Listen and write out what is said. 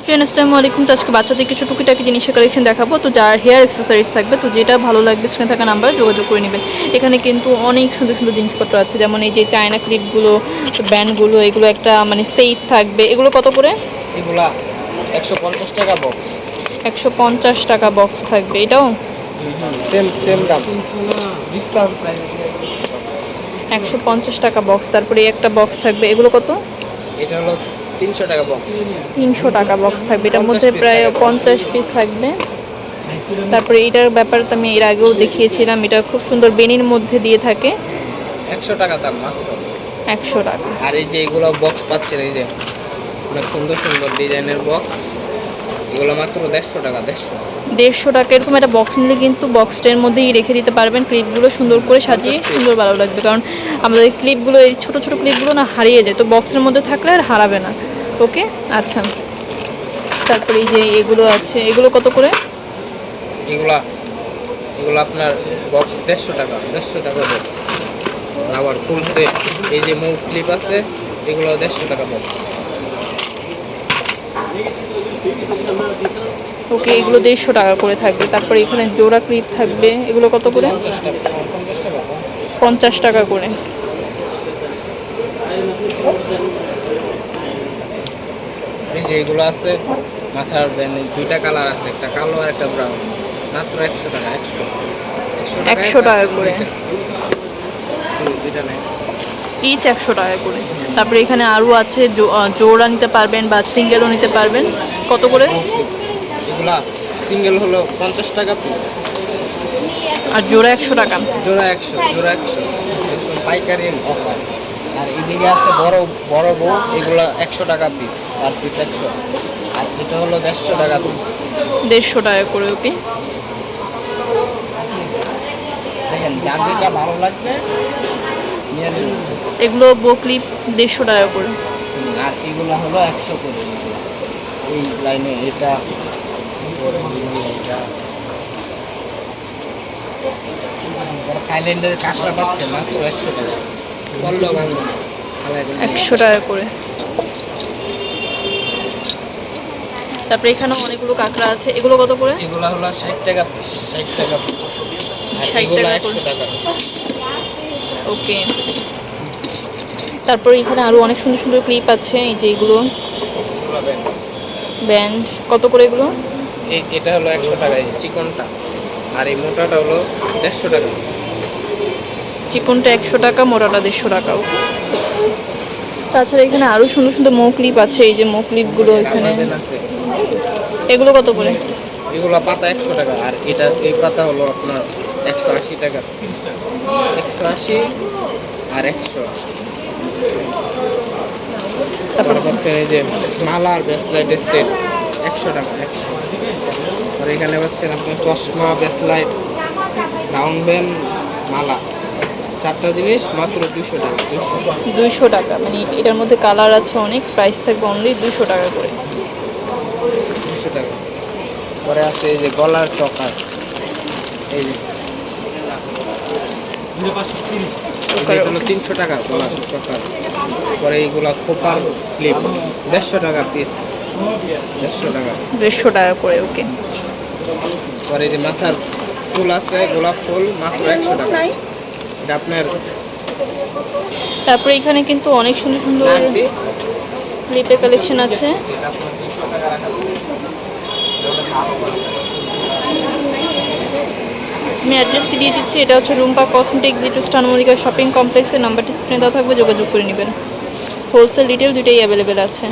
Friend আসসালামু আলাইকুম। তো আজকে বাচ্চাদের কিছু টুকিটাকি জিনিসের কালেকশন দেখাবো। তো যার হেয়ার অ্যাক্সেসরিজ থাকবে তো যেটা ভালো লাগবে সেখানে থাকা নাম্বারে যোগাযোগ করে নেবেন এখানে কিন্তু অনেক সুন্দর সুন্দর জিনিসপত্র আছে। যেমন এই যে চায়না ক্লিপগুলো ব্যান্ডগুলো এগুলো একটা মানে সেট থাকবে। এগুলো কত করে? এগুলা একশো পঞ্চাশ টাকা বক্স একশো পঞ্চাশ টাকা বক্স থাকবে। এটাও? সেম সেম দাম। ডিসকাউন্ট প্রাইস একশো পঞ্চাশ টাকা বক্স তারপরে একটা বক্স থাকবে। এগুলো কত? এটা হলো তিনশো টাকা বক্স তিনশো টাকা বক্স থাকবে। এটার মধ্যে প্রায় পঞ্চাশ পিস থাকবে। তারপরে এটার ব্যাপারে তো আমি এর আগেও দেখিয়েছিলাম। এটা খুব সুন্দর বেনির মধ্যে দিয়ে থাকে। একশো টাকা দাম মাত্র। একশো টাকা। আর এই যে এগুলো বক্স পাচ্ছেন এই যে অনেক সুন্দর সুন্দর ডিজাইনের বক্স এগুলো মাত্র দেড়শো টাকা দেড়শো। দেড়শো টাকা। এরকম একটা বক্স নিলে কিন্তু বক্সটার মধ্যেই রেখে দিতে পারবেন। ক্লিপগুলো সুন্দর করে সাজিয়ে সুন্দর ভালো লাগবে। কারণ আমাদের ক্লিপগুলো এই ছোটো ছোটো ক্লিপগুলো না হারিয়ে যায়। তো বক্সের মধ্যে থাকলে আর হারাবে না। ওকে? আচ্ছা। তারপরে এই যে এগুলো আছে এগুলো কত করে? এগুলা এগুলো আপনার বক্স দেড়শো টাকা দেড়শো টাকা বক্স আবার ফুল সেট এই যে মুভ ক্লিপ আছে এগুলো দেড়শো টাকা বক্স ওকে এগুলো দেড়শো টাকা করে থাকবে। তারপরে এখানে জোড়া ক্লিপ থাকবে এগুলো কত করে? পঞ্চাশ টাকা পঞ্চাশ টাকা করে। যে এগুলো আছে মাথার দুইটা কালার আছে একটা কালো আর একটা ব্রাউন মাত্র একশো টাকা একশো। 100 টাকা করে। ইচ একশো টাকা করে। তারপরে এখানে আরও আছে জোড়া নিতে পারবেন বা সিঙ্গেলও নিতে পারবেন। কত করে? এগুলা সিঙ্গেল হলো পঞ্চাশ টাকা পিস আর জোড়া একশো টাকা। জোড়া একশো জোড়া একশো। পাইকারি অফার। আর এদিকে আছে বড় বড় বউ এগুলা একশো টাকা পিস আর পিস একশো। আর এটা হলো দেড়শো টাকা পিস দেড়শো টাকা করে ওকে? দেখেন যার যেটা ভালো লাগবে এগুলো বকলিপ দেড়শো টাকা করে। আর এগুলো হলো একশো করে। এই লাইনে এটা থাইল্যান্ডের কাঁকড়া পাচ্ছে মাত্র একশো টাকা। একশো টাকা করে। তারপরে এখানেও অনেকগুলো কাঁকড়া আছে। এগুলো কত করে? এগুলো হলো ষাট টাকা ষাট টাকা 60 টাকা একশো করে। টাকা ওকে। তারপরে এখানে আরও অনেক সুন্দর সুন্দর ক্লিপ আছে এই যে এগুলো। ব্যান্ড। কত করে এগুলো? এটা হলো একশো টাকা এই চিকনটা। আর এই মোটাটা হলো দেড়শো টাকা। চিকনটা একশো টাকা মোটাটা দেড়শো টাকা তাছাড়া এখানে আরও সুন্দর সুন্দর মৌ ক্লিপ আছে এই যে মৌ ক্লিপগুলো এখানে। এগুলো কত করে? এগুলো পাতা একশো টাকা আর এটা এই পাতা হলো আপনার একশো আশি টাকা। একশো আশি আর একশো। তারপর হচ্ছে এই যে মালা আর ব্রেসলাইটের সেট একশো টাকা একশো। আর এখানে হচ্ছে আপনার চশমা ব্রেসলাইট রাউন্ড ব্যান্ড মালা। চারটা জিনিস মাত্র দুশো টাকা দুশো দুইশো টাকা। মানে এটার মধ্যে কালার আছে অনেক প্রাইস থাকবে অনলি দুইশো টাকা করে। দুশো টাকা। পরে আছে এই যে গলার চকার। এই যে। তিনশো টাকা গলার চকার। পরে এইগুলা খোপার ক্লিপ দেড়শো টাকা পিস দেড়শো টাকা। দেড়শো টাকা করে ওকে। পরে এই যে মাথার ফুল আছে গোলাপ ফুল মাত্র একশো টাকা। এটা আপনার তারপরে এখানে কিন্তু অনেক সুন্দর সুন্দর ক্লিপের কালেকশন আছে। আমি অ্যাড্রেসটি দিয়ে দিচ্ছি, এটা হচ্ছে রুম্পা কসমেটিক জিটু স্টানমলিকা শপিং কমপ্লেক্সের নাম্বারটি স্ক্রিনে দেওয়া থাকবে, যোগাযোগ করে নেবেন। হোলসেল ডিটেল দুটোই অ্যাভেলেবেল আছে।